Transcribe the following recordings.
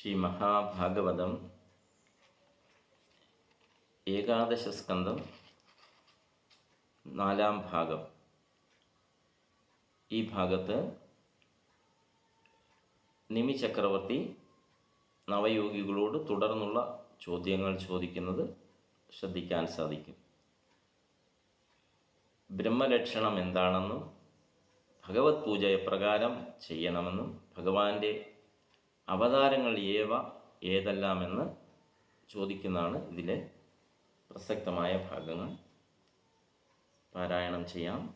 ശ്രീ മഹാഭാഗവതം ഏകാദശ സ്കന്ധം നാലാം ഭാഗം. ഈ ഭാഗത്ത് നിമി ചക്രവർത്തി നവയോഗികളോട് തുടർന്നുള്ള ചോദ്യങ്ങൾ ചോദിക്കുന്നത് ശ്രദ്ധിക്കാൻ സാധിക്കും. ബ്രഹ്മലക്ഷണം എന്താണെന്നും ഭഗവത് പൂജ എപ്രകാരം ചെയ്യണമെന്നും ഭഗവാന്റെ അവതാരങ്ങൾ ഏവ ഏതെല്ലാമെന്ന് ചോദിക്കുന്നതാണ് ഇതിലെ പ്രസക്തമായ ഭാഗങ്ങൾ. പാരായണം ചെയ്യാം.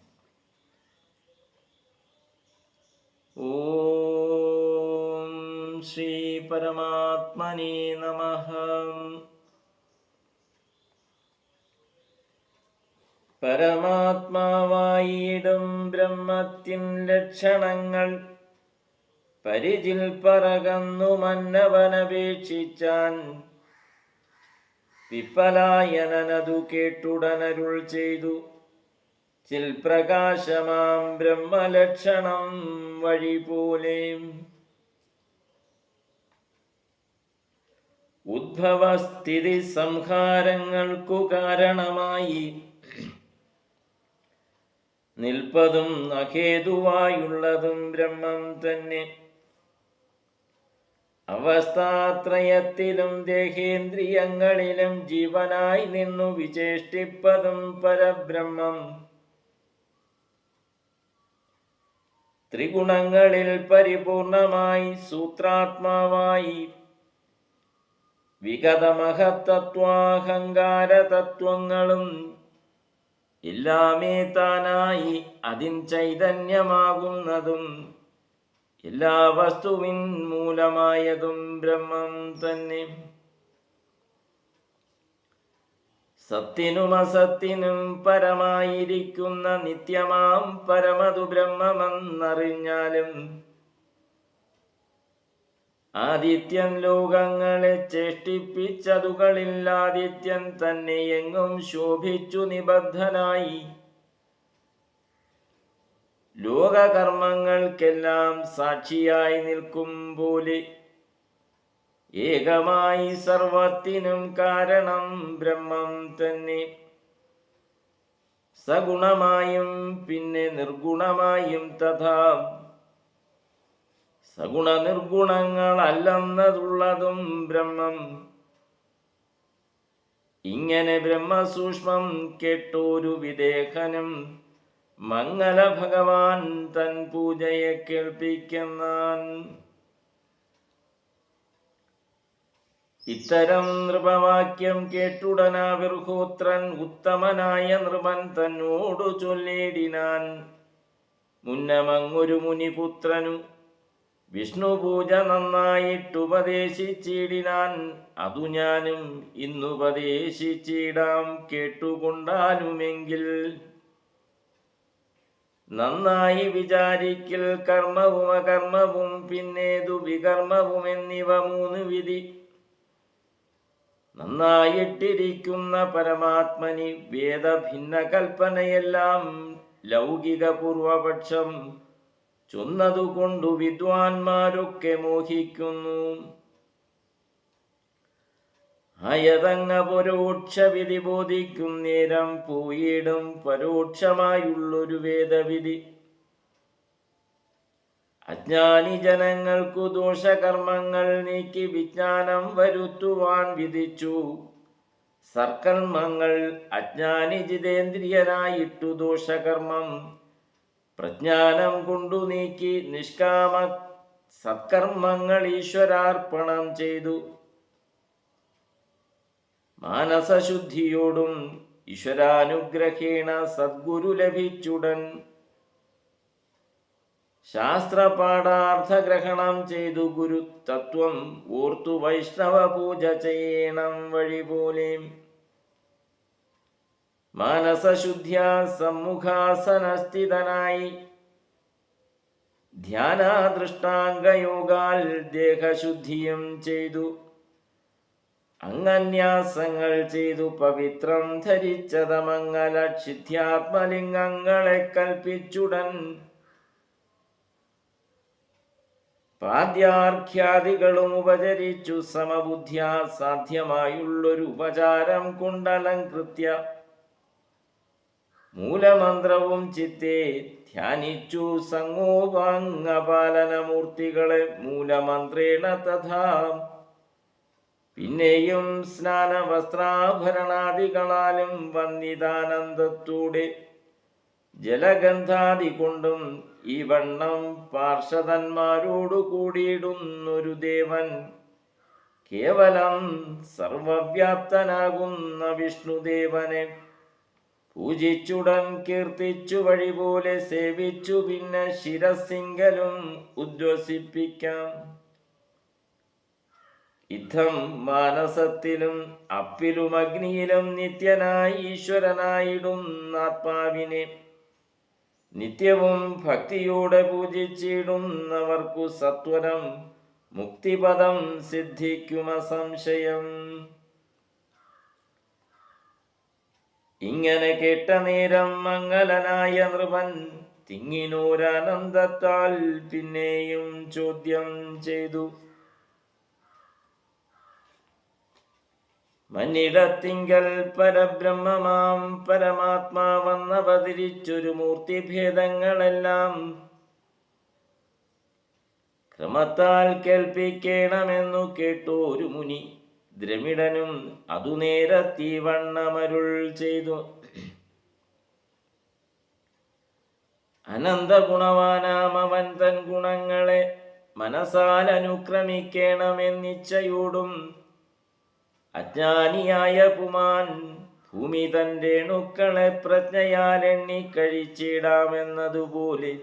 ഓം ശ്രീ പരമാത്മനേ നമഃ. പരമാത്മാവായിടും ബ്രഹ്മത്തിൻ ലക്ഷണങ്ങൾ പരിചിൽ പറകന്നു മന്നവനപേക്ഷിച്ചാൻ. പിപ്പലായനനതു കേട്ടുടനരുൾ ചെയ്തു. ചിൽ പ്രകാശമാം ബ്രഹ്മലക്ഷണം വഴി പോലെ ഉദ്ഭവസ്ഥിതി സംഹാരങ്ങൾക്കു കാരണമായി. നിൽപ്പതും അഹേതുവായുള്ളതും ബ്രഹ്മം തന്നെ. അവസ്ഥാത്രയത്തിലും ദേഹേന്ദ്രിയങ്ങളിലും ജീവനായി നിന്നു വിചേഷ്ടിപ്പതും പരബ്രഹ്മം. ത്രിഗുണങ്ങളിൽ പരിപൂർണമായി സൂത്രാത്മാവായി. വിഗതമഹത്തത്വാഹങ്കാരതത്വങ്ങളും എല്ലാമേ താനായി അതിൻ ചൈതന്യമാകുന്നതും എല്ലാ വസ്തുവിൻ മൂലമായതും ബ്രഹ്മം തന്നെ. സത്തിനും അസത്തിനും പരമായിരിക്കുന്ന നിത്യമാം പരമതു ബ്രഹ്മമെന്നറിഞ്ഞാലും ആദിത്യൻ ലോകങ്ങളെ ചേഷ്ടിപ്പിച്ചതുകളിൽ ആദിത്യൻ തന്നെ എങ്ങും ശോഭിച്ചു നിബദ്ധനായി. ലോകകർമ്മങ്ങൾക്കെല്ലാം സാക്ഷിയായി നിൽക്കും പോലെ ഏകമായി സർവത്തിനും കാരണം ബ്രഹ്മം തന്നെ. സഗുണമായും പിന്നെ നിർഗുണമായും തഥാ സഗുണ നിർഗുണങ്ങളല്ലെന്നതുള്ളതും ബ്രഹ്മം. ഇങ്ങനെ ബ്രഹ്മസൂക്ഷ്മം കേട്ടോരു വിദേഹനും മംഗല ഭഗവാൻ തൻ പൂജയെ കേൾപ്പിക്കുന്നാൻ. ഇത്തരം നൃപവാക്യം കേട്ടുടനാ വിർഹോത്രൻ ഉത്തമനായ നൃപൻ തന്നോടു ചൊല്ലേടിനാൻ. മുന്നമങ്ങൊരു മുനിപുത്രനു വിഷ്ണു പൂജ നന്നായിട്ടുപദേശിച്ചിടിനാൻ അതു ഞാനും ഇന്നുപദേശിച്ചിടാം കേട്ടുകൊണ്ടാലുമെങ്കിൽ. നന്നായി വിചാരിക്കൽ കർമ്മവും അകർമ്മവും പിന്നേതു വികർമ്മവും എന്നിവ മൂന്ന് വിധി. നന്നായിട്ടിരിക്കുന്ന പരമാത്മനി വേദഭിന്ന കൽപ്പനയെല്ലാം ലൗകിക പൂർവപക്ഷം ചൊന്നതുകൊണ്ടു വിദ്വാൻമാരൊക്കെ മോഹിക്കുന്നു. അയതങ്ങ പരോക്ഷ വിധി ബോധിക്കും നേരം പോയിടും പരോക്ഷമായുള്ളൊരു വേദവിധി. അജ്ഞാനി ജനങ്ങൾക്കു ദോഷകർമ്മങ്ങൾ നീക്കി വിജ്ഞാനം വരുത്തുവാൻ വിധിച്ചു. സർക്കർമ്മങ്ങൾ അജ്ഞാനി ജിതേന്ദ്രിയനായിട്ടു ദോഷകർമ്മം. പ്രജ്ഞാനം കൊണ്ടു നീക്കി നിഷ്കാമ സത്കർമ്മങ്ങൾ ഈശ്വരാർപ്പണം ചെയ്തു. മാനസശുദ്ധിയോടും ഈശ്വരാനുഗ്രഹേണ സദ്ഗുരു ലഭിച്ചുടൻ. ശാസ്ത്രപാഠാർത്ഥഗ്രഹണം ചെയ്തു ഗുരു തത്വം ഓർത്തു വൈഷ്ണവ പൂജ ചെയ്യണം വഴി പോലെ മാനസശുദ്ധ്യ സമ്മുഖാസനസ്ഥിതനായി. ധ്യാനാദൃഷ്ടാംഗയോഗാൽ ദേഹശുദ്ധിയും ചെയ്തു. അങ്ങന്യാസങ്ങൾ ചെയ്തു പവിത്രം ധരിച്ചതമംഗല ക്ഷിത്യാത്മലിംഗങ്ങളെ കൽപ്പിച്ചുടൻ. പാദ്യാർഖ്യാദികളും ഉപചരിച്ചു സമബുദ്ധ്യാ സാധ്യമായുള്ളൊരു ഉപചാരം കൊണ്ടലങ്കൃത്യ മൂലമന്ത്രവും ചിത്തെ ധ്യാനിച്ചു സംഗോപാംഗപാലനമൂർത്തികളെ മൂലമന്ത്രേണ തഥാ. പിന്നെയും സ്നാന വസ്ത്രാഭരണാദികളാലും വന്നിതാനന്ദത്തൂടെ ജലഗന്ധാദി കൊണ്ടും ഈ വണ്ണം പാർഷദന്മാരോടു കൂടിയിടുന്നൊരു ദേവൻ. കേവലം സർവവ്യാപ്തനാകുന്ന വിഷ്ണുദേവനെ പൂജിച്ചുടൻ കീർത്തിച്ചു വഴി പോലെ സേവിച്ചു. പിന്നെ ശിരസിങ്കലും ഉദ്വസിപ്പിക്കാം. ഇത്തം മാനസത്തിലും അപ്പിലും അഗ്നിയിലും നിത്യനായി ഈശ്വരനായിടും ആത്മാവിനെ. നിത്യവും ഭക്തിയോടെ പൂജിച്ചിടുന്നവർക്കു സത്വരം മുക്തിപദം സിദ്ധിക്കുമ സംശയം. ഇങ്ങനെ കേട്ട നേരം മംഗലനായ നൃപൻ തിങ്ങിനൂരാനന്ദത്താൽ പിന്നെയും ചോദ്യം ചെയ്തു. മന്നിടത്തിങ്കൽ പരബ്രഹ്മമാം പരമാത്മാവന്നവതിരിച്ചൊരു മൂർത്തിഭേദങ്ങളെല്ലാം ക്രമത്താൽ കേൾപ്പിക്കണമെന്നു കേട്ടു ഒരു മുനി. ദ്രമിഡനും അതു നേരത്തി വണ്ണമരുൾ ചെയ്തു. അനന്തഗുണവാനാമവൻ തൻ ഗുണങ്ങളെ മനസാൽ അനുക്രമിക്കണമെന്നിച്ചയോടും അജ്ഞാനിയായ പുമാൻ ഭൂമി തന്റെ അണുക്കളെ പ്രജ്ഞയാൽ എണ്ണിക്കഴിച്ചിടാമെന്നതുപോലെ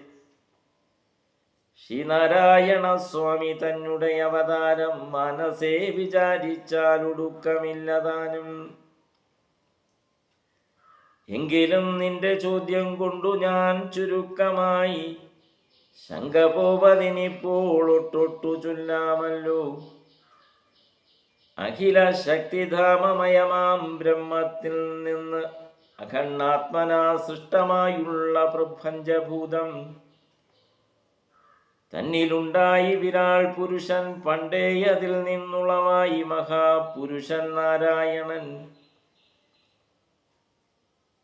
ശ്രീനാരായണ സ്വാമി തന്നെ അവതാരം മനസ്സേ വിചാരിച്ചാൽ ഒടുക്കമില്ലതാനും. എങ്കിലും നിന്റെ ചോദ്യം കൊണ്ടു ഞാൻ ചുരുക്കമായി ശങ്ക പോവതിനിപ്പോൾ ഒട്ടൊട്ടു ചൊല്ലാമല്ലോ. അഖില ശക്തിധാമമയമാം ബ്രഹ്മത്തിൽ നിന്ന് അഖണ്ഡാത്മനാ സൃഷ്ടമായുള്ള പ്രപഞ്ചഭൂതം. തന്നിലുണ്ടായി വിരാൾ പുരുഷൻ പണ്ടേ അതിൽ നിന്നുളവായി മഹാപുരുഷൻ നാരായണൻ.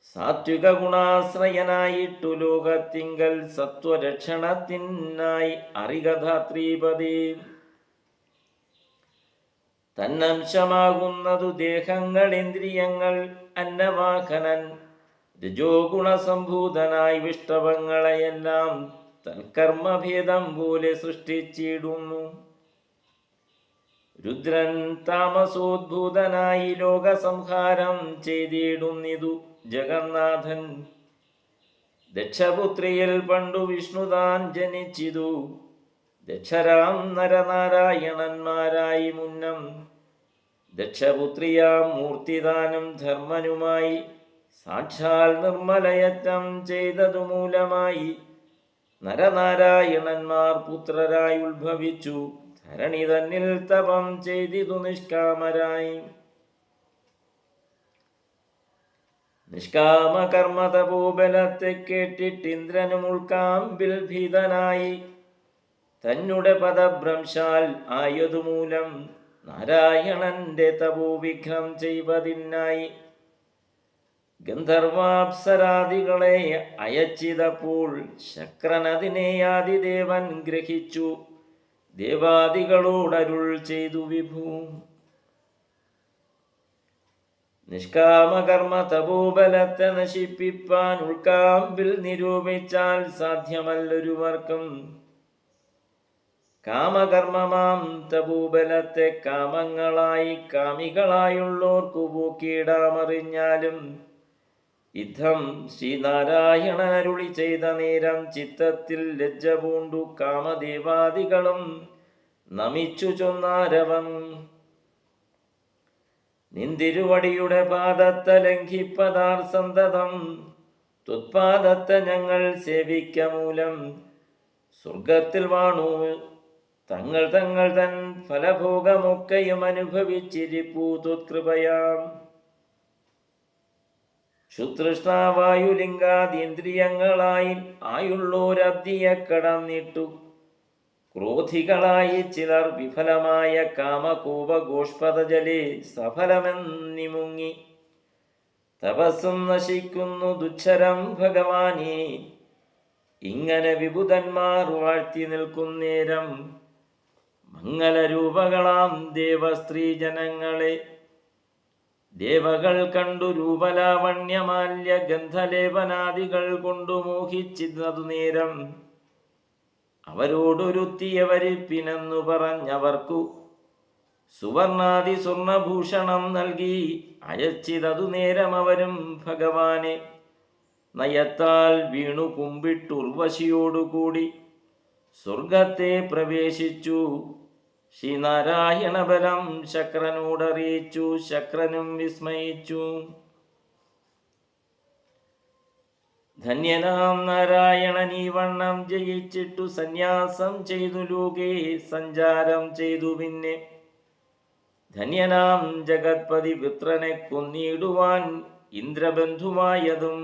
സാത്വിക ഗുണാശ്രയനായിട്ടു ലോകത്തിങ്കൽ സത്വരക്ഷണത്തിനായി അറികഥാത്രീപതി തന്നംശമാകുന്നതു ദേഹങ്ങൾ ഇന്ദ്രിയങ്ങൾ അന്നവാഹനൻ. രജോ ഗുണസംഭൂതനായി വിഷ്ടവങ്ങളെയെല്ലാം തൽക്കർമ്മഭേദം പോലെ സൃഷ്ടിച്ചിടുന്നു. രുദ്രൻ താമസോദ്ഭൂതനായി ലോകസംഹാരം ചെയ്തിടുന്നിതു ജഗന്നാഥൻ. ദക്ഷപുത്രിയിൽ പണ്ടു വിഷ്ണുതാൻ ജനിച്ചിതു. ദക്ഷരാം നരനാരായണന്മാരായി മുന്നം ദക്ഷപുത്രിയാം മൂർത്തിദാനം ധർമ്മനുമായി സാക്ഷാൽ നിർമ്മലയറ്റം ചെയ്തതു മൂലമായി നരനാരായണന്മാർ പുത്രരായി ഉത്ഭവിച്ചു. ധരണി തന്നിൽ തപം ചെയ്തിതു നിഷ്കാമരായി. നിഷ്കാമകർമ്മതപോബലത്തെ കേട്ടിട്ട് ഇന്ദ്രനും ഉൾക്കാമ്പിൽ ഭീതനായി. തന്നെ പദഭ്രംശാൽ ആയതുമൂലം നാരായണന്റെ തപോവിഘ്നം ചെയ്വതിനായി ഗന്ധർവാപ്സരാദികളെ അയച്ചിതപ്പോൾ ശക്രനതിനെ ആദിദേവൻ ഗ്രഹിച്ചു. ദേവാദികളോടരുൾ ചെയ്തു വിഭൂ. നിഷ്കാമകർമ്മ തപോബലത്തെ നശിപ്പിപ്പാൻ ഉൾക്കാമ്പിൽ നിരൂപിച്ചാൽ സാധ്യമല്ലൊരുവർക്കും. കാമകർമ്മമാം തപൂബലത്തെ കാമങ്ങളായി കാമികളായുള്ളോർക്കു പോക്കിയിടാമറിഞ്ഞാലും ഇദ്ധം ശ്രീനാരായണൻ അരുളി ചെയ്ത നേരം ചിത്തത്തിൽ ലജ്ജ പൂണ്ടു കാമദേവാദികളും നമിച്ചു ചൊന്നാരവൻ. നിന്തിരുവടിയുടെ പാദത്തെ ലംഘിപ്പതാർ സന്തതം ത്വത്പാദത്തെ ഞങ്ങൾ സേവിക്ക മൂലം സ്വർഗത്തിൽ വാണു തങ്ങൾ തങ്ങൾ തൻ ഫലഭോഗമൊക്കെയും അനുഭവിച്ചിരിപ്പൂ തുത്കൃപയാം. ക്ഷുതൃഷ്ണാവായുലിംഗാതീന്ദ്രിയങ്ങളായി ആയുള്ളോരബ്ദിയെ കടന്നിട്ടു. ക്രോധികളായി ചിലർ വിഫലമായ കാമകൂപ ഗോഷ്പതജലെ സഫലമെന്നിമുങ്ങി. തപസ്സും നശിക്കുന്നു ദുച്ഛരം ഭഗവാനെ. ഇങ്ങനെ വിബുധന്മാർ വാഴ്ത്തി നിൽക്കുന്നേരം മംഗലരൂപകളാം ദേവസ്ത്രീ ജനങ്ങളെ. ദേവകൾ കണ്ടു രൂപലാവണ്യമാല്യ ഗന്ധലേപനാദികൾ കൊണ്ടു മോഹിച്ചിരുന്നതു നേരം അവരോടൊരുത്തിയവരിപ്പിനെന്നു പറഞ്ഞവർക്കു സുവർണാദി സ്വർണഭൂഷണം നൽകി അയച്ചിതതു നേരം അവരും ഭഗവാനെ. നയത്താൽ വീണു കുമ്പിട്ടുർവശിയോടുകൂടി സ്വർഗത്തെ പ്രവേശിച്ചു. ശ്രീനാരായണ ബലം ശക്രനോടറിയിച്ചു ശക്രനും വിസ്മയിച്ചു. ധന്യനാം നാരായണൻ ഈ വണ്ണം ജയിച്ചിട്ടു സന്യാസം ചെയ്തു ലോകേ സഞ്ചാരം ചെയ്തു പിന്നെ. ധന്യനാം ജഗത്പതി പുത്രനെ കൊന്നിടുവാൻ ഇന്ദ്രബന്ധുവായതും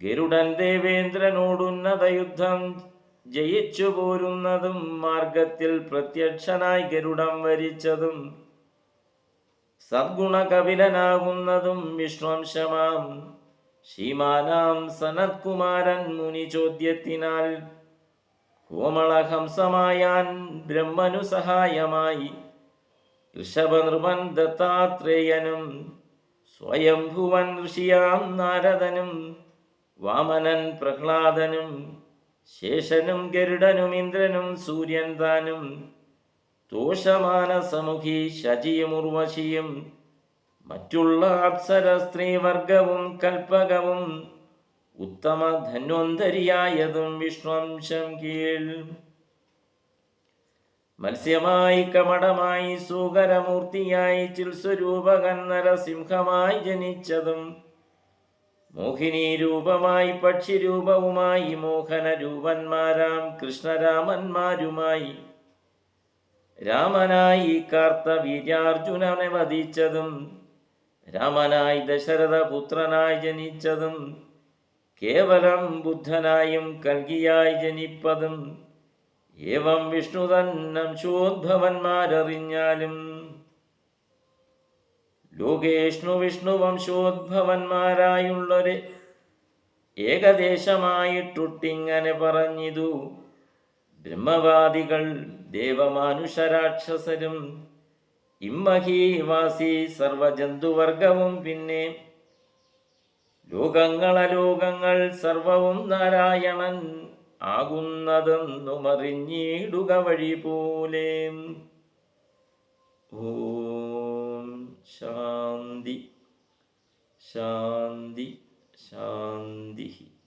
ഗരുഡൻ ദേവേന്ദ്രനോടുന്നത യുദ്ധം ജയിച്ചു പോരുന്നതും മാർഗത്തിൽ പ്രത്യക്ഷനായി ഗരുഡം വരിച്ചതും സദ്ഗുണകപിലനാകുന്നതും വിശ്വംശമാം ശ്രീമാനാം സനത്കുമാരൻ മുനി ചോദ്യത്തിനാൽ കോമളഹംസമായാൻ ബ്രഹ്മനു സഹായമായി. ഋഷഭനൃപൻ ദത്താത്രേയനും സ്വയംഭുവൻ ഋഷിയാം നാരദനും വാമനൻ പ്രഹ്ലാദനും ശേഷനും ഗരുഡനും ഇന്ദ്രനും സൂര്യൻ താനും തോഷമാനസമുഖി ശചിയും ഉർവശിയും. മറ്റുള്ള അപ്സര സ്ത്രീവർഗവും കൽപ്പകവും ഉത്തമ ധന്വന്തരിയായതും വിഷ്ണുവംശം കീഴ് മത്സ്യമായി കമടമായി സൂകരമൂർത്തിയായി ചിൽസ്വരൂപകൻ നരസിംഹമായി ജനിച്ചതും മോഹിനി രൂപമായി പക്ഷിരൂപവുമായി മോഹന രൂപന്മാരാം കൃഷ്ണരാമന്മാരുമായി. രാമനായി കാർത്ത വീര്യാർജുനനെ വധിച്ചതും രാമനായി ദശരഥ പുത്രനായി ജനിച്ചതും കേവലം ബുദ്ധനായും കൽകിയായി ജനിപ്പതും ഏവം വിഷ്ണു തന്നംശോദ്ഭവന്മാരറിഞ്ഞാലും ലോകേഷ്ണു വിഷ്ണു വംശോദ്ഭവന്മാരായുള്ളൊരു ഏകദേശമായിട്ടൊട്ടിങ്ങനെ പറഞ്ഞിതു. ബ്രഹ്മവാദികൾ ദേവമാനുഷരാക്ഷസരും ഇമ്മഹീവാസി സർവജന്തുവർഗവും പിന്നെ ലോകങ്ങളലോകങ്ങൾ സർവവും നാരായണൻ ആകുന്നതെന്നുമറിഞ്ഞിടുക വഴി പോലെ ഓം ശാന്തി. ശാന്തി. ശാന്തി.